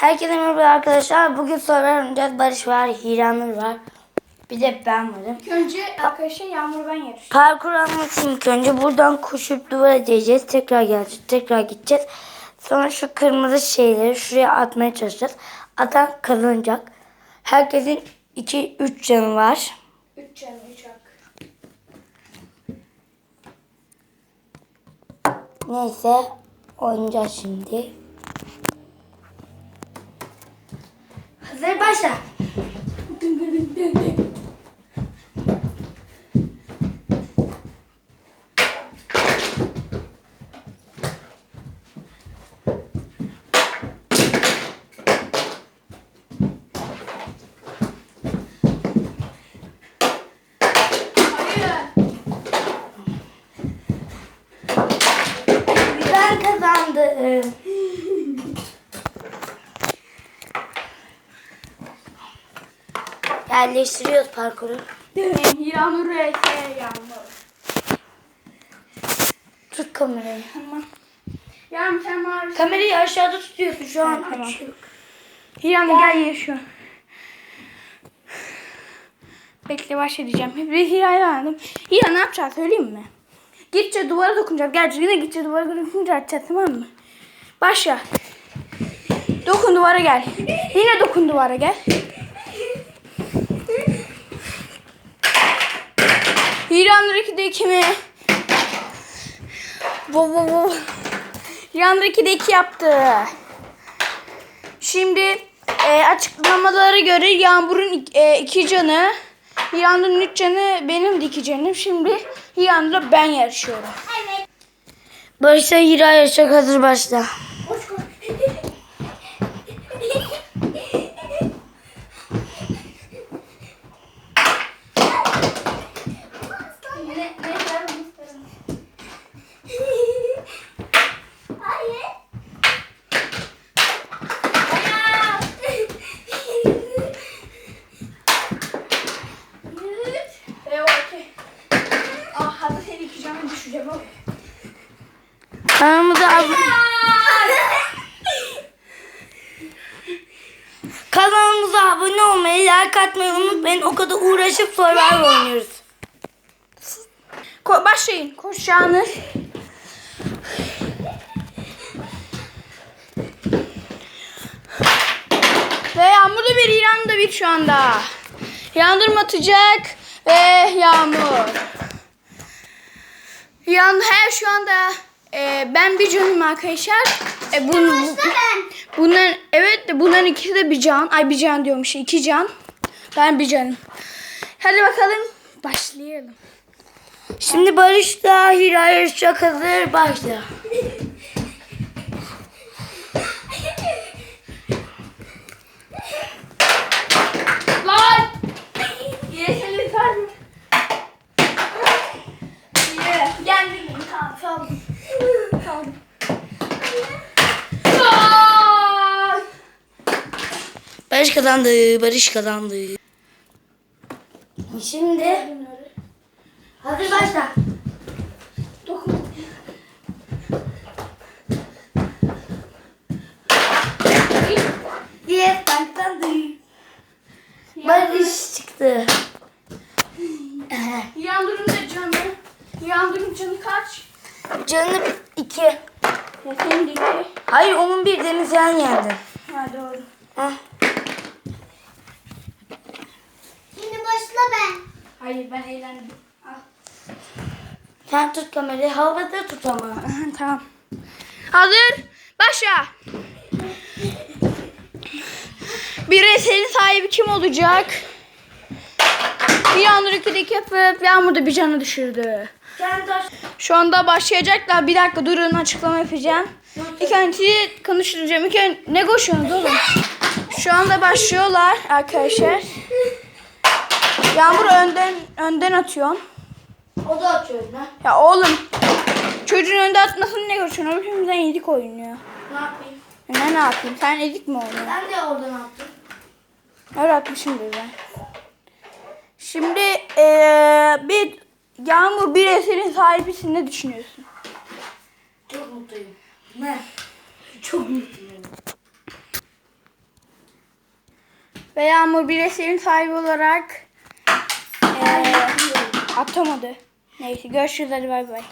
Herkese merhaba arkadaşlar. Bugün sorular oynayacağız. Barış var, Hiranur var. Bir de ben varım. Önce arkadaşlar Yağmur ben yarış. Parkur anlatayım ilk önce. Buradan koşup duvara değeceğiz. Tekrar geleceğiz. Tekrar gideceğiz. Sonra şu kırmızı şeyleri şuraya atmaya çalışacağız. Atan kazanacak. Herkesin 2-3 canı var. 3 canı 3 hak. Neyse oynayacağız şimdi. Hazır başla. Hayır. Ben kazandım. Yerleştiriyoruz parkuru. Yağmur ve Yağmur. Tut kamerayı. Tamam. Yağmur sen var. Kamerayı aşağıda tutuyorsun şu an. Tamam. Açıyorum. Yağmur gel yaşıyor. Bekle başlayacağım. Bir Hira'yı aldım. Hira ne yapacağız söyleyeyim mi? Gitçe duvara dokunacağız. Gerçi yine gitçe duvara dokununca açacağız tamam mı? Başla. Dokun duvara gel. Yine dokun duvara gel. Hira'nın 2'de 2 mi? Bo. Hira'nın 2'de 2 yaptı. Şimdi e, açıklamalara göre Yağmur'un e, iki canı, Hiranur'un üç canı, benim de iki canım. Şimdi Hiranur'la ben yarışıyorum. Barış'a Hira yarışacak hazır başla. Kanalımıza abone... Kanalımıza abone olmayı, like atmayı unutmayın. O kadar uğraşıp Survivor oynuyoruz. Ko- başlayın. Koş Yağmur. Ve Yağmur da bir, İran da bir şu anda. Yağmur mu atacak ve Yağmur. Yağmur her şu anda e, ben bir canım arkadaşlar. E, bun, bu, bunların, evet de bunların ikisi de bir can. Ay bir can diyormuş. iki can. Ben bir canım. Hadi bakalım başlayalım. Şimdi Barış'la Hira yarışacak hazır başla. Lan! Yine. Yendim. Tamam Gol! Barış kazandı, Barış kazandı. Şimdi hazır başla. Dokun. Yes, ben kazandım. Barış çıktı. Yandırın da canı. Yandırın canı kaç? Canım iki. Ya senin de iki. Hayır onun bir deniz yan yendi. Ha doğru. Heh. Şimdi başla ben. Hayır ben eğlendim. Al. Sen tut kamerayı havada tut ama. tamam. Hazır. Başla. Bir eserin sahibi kim olacak? Bir Yağmur ikideki yapıp Yağmur da bir canı düşürdü. Sen. Şu anda başlayacaklar. Bir dakika durun açıklama yapacağım. İlk önce konuşturacağım. İlk önce ne koşuyorsunuz oğlum? Şu anda başlıyorlar arkadaşlar. Yağmur önden önden atıyorsun. O da atıyor lan. Ya oğlum çocuğun önde atmasını ne görüyorsun? Oğlum şimdiden edik oynuyor. Ne yapayım? Ne ne yapayım? Sen edik mi oynuyorsun? Ben de oradan attım. Öyle atmışımdır ben. Şimdi eee, bir Yağmur bir eserin sahibisin ne düşünüyorsun? Çok mutluyum. Ne? Çok mutluyum. Ve Yağmur bileşiğin sahibi olarak eee atamadı. Neyse görüşürüz hadi bay bay.